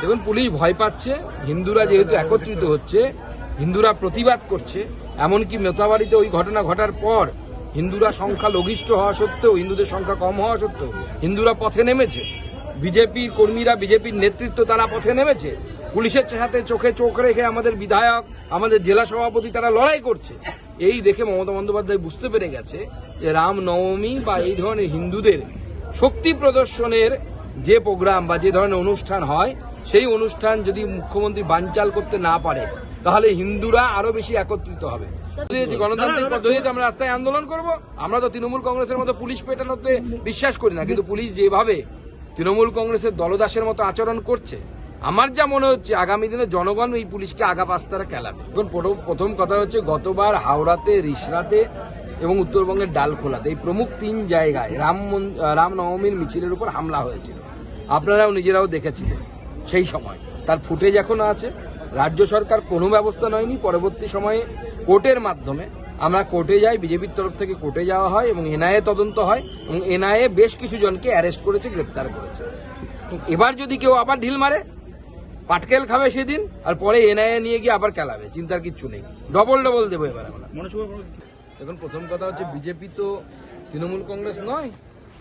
দেখুন, পুলিশ ভয় পাচ্ছে, হিন্দুরা যেহেতু একত্রিত হচ্ছে, হিন্দুরা প্রতিবাদ করছে, এমনকি মেতাবাড়িতে ওই ঘটনা ঘটার পর হিন্দুরা সংখ্যা লঘিষ্ঠ হওয়া সত্ত্বেও, হিন্দুদের সংখ্যা কম হওয়া সত্ত্বেও হিন্দুরা পথে নেমেছে। বিজেপির কর্মীরা, বিজেপির নেতৃত্ব তারা পথে নেমেছে। পুলিশের সাথে চোখে চোখ রেখে আমাদের বিধায়ক, আমাদের জেলা সভাপতি তারা লড়াই করছে। এই দেখে মমতা বন্দ্যোপাধ্যায় বুঝতে পেরে গেছে যে রাম নবমী বা এই ধরনের হিন্দুদের শক্তি প্রদর্শনের যে প্রোগ্রাম বা যে ধরনের অনুষ্ঠান হয় সেই অনুষ্ঠান যদি মুখ্যমন্ত্রী বানচাল করতে না পারে তাহলে হিন্দুরা আরও বেশি একত্রিত হবে। গণতান্ত্রিক পদ্ধতিতে আমরা রাস্তায় আন্দোলন করব? আমরা তো তৃণমূল কংগ্রেসের মতো পুলিশ পেটানোতে বিশ্বাস করি না কিন্তু পুলিশ যেভাবে তৃণমূল কংগ্রেসের দলদাসের মতো আচরণ করছে আমার যা মনে হচ্ছে আগামী দিনে জনগণ এই পুলিশকে আগা পাস্তারা খেলাবে। এখন প্রথম- কথা হচ্ছে গতবার হাওড়াতে রিসরাতে এবং উত্তরবঙ্গের ডালখোলাতে এই প্রমুখ তিন জায়গায় রাম রাম নবমীর মিছিলের উপর হামলা হয়েছিল। আপনারাও নিজেরাও দেখেছিলেন। সেই সময়। তার ফুটেজ এখনও আছে। রাজ্য সরকার কোনো ব্যবস্থা নয়নি। পরবর্তী সময়ে কোর্টের মাধ্যমে আমরা কোর্টে যাই বিজেপির তরফ থেকে কোর্টে যাওয়া হয় এবং এনআইএ তদন্ত হয় এবং এনআইএ বেশ কিছু জনকে অ্যারেস্ট করেছে গ্রেপ্তার করেছে। এবার যদি কেউ আবার ঢিল মারে পাটকেল খাবে সেদিন আর পরে এনআইএ নিয়ে গিয়ে আবার খেলাবে চিন্তার কিচ্ছু নেই। ডবল ডবল দেবো এবার আমরা। এখন প্রথম কথা হচ্ছে বিজেপি তো তৃণমূল কংগ্রেস নয়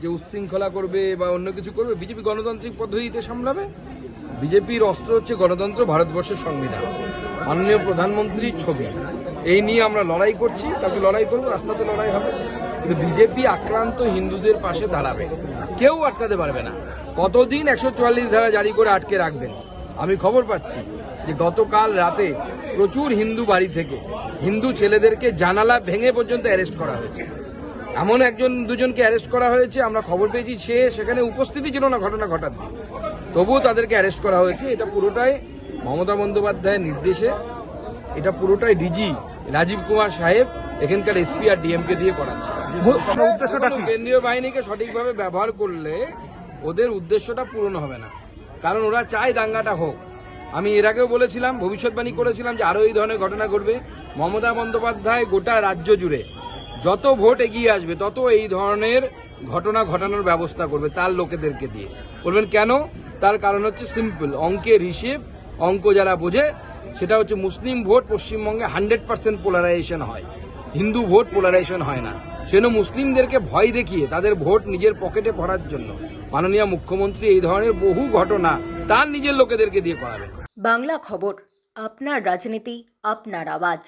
যে উচ্ছৃঙ্খলা করবে বা অন্য কিছু করবে বিজেপি গণতান্ত্রিক পদ্ধতিতে সামলাবে। বিজেপির অস্ত্র হচ্ছে গণতন্ত্র, ভারতবর্ষের সংবিধান। মাননীয় প্রধানমন্ত্রীর ছবি। এই নিয়ে আমরা লড়াই করছি। কাউকে লড়াই করব? রাস্তাতে লড়াই হবে। কিন্তু বিজেপি আক্রান্ত হিন্দুদের পাশে দাঁড়াবে। কেউ আটকাতে পারবে না। কতদিন একশো চুয়াল্লিশ ধারা জারি করে আটকে রাখবেন? আমি খবর পাচ্ছি যে গতকাল রাতে প্রচুর হিন্দু বাড়ি থেকে হিন্দু ছেলেদেরকে জানালা ভেঙে পর্যন্ত অ্যারেস্ট করা হয়েছে। এমন একজন দুজনকে অ্যারেস্ট করা হয়েছে আমরা খবর পেয়েছি সে সেখানে উপস্থিতি ছিল না ঘটনা ঘটার দিন। তবুও তাদেরকে অ্যারেস্ট করা হয়েছে এটা পুরোটাই মমতা বন্দ্যোপাধ্যায়ের নির্দেশে এটা পুরোটাই ডিজি রাজীব কুমার সাহেব এখানকার এসপি আর ডিএমকে দিয়ে করাচ্ছে। কেন্দ্রীয় বাহিনীকে সঠিকভাবে ব্যবহার করলে ওদের উদ্দেশ্যটা পূরণ হবে না। কারণ ওরা চায় দাঙ্গাটা হোক। আমি এর আগেও বলেছিলাম ভবিষ্যৎবাণী করেছিলাম যে আরও এই ধরনের ঘটনা ঘটবে। মমতা বন্দ্যোপাধ্যায় গোটা রাজ্য জুড়ে যত ভোট এগিয়ে আসবে, তত এই ধরনের ঘটনা ঘটানোর ব্যবস্থা করবে তার লোকেদেরকে দিয়ে। বলবেন কেন? তার কারণ হচ্ছে সিম্পল অঙ্কের হিসেব, অঙ্ক যারা বোঝে, সেটা হচ্ছে মুসলিম ভোট পশ্চিমবঙ্গে হান্ড্রেড পার্সেন্ট পোলারাইজেশন হয়। হিন্দু ভোট পোলারাইজেশন হয় না। সেজন্য মুসলিমদেরকে ভয় দেখিয়ে তাদের ভোট নিজের পকেটে ভরার জন্য মাননীয় মুখ্যমন্ত্রী এই ধরনের বহু ঘটনা তার নিজের লোকেদেরকে দিয়ে করাবেন। বাংলা খবর, আপনার রাজনীতি, আপনার আওয়াজ।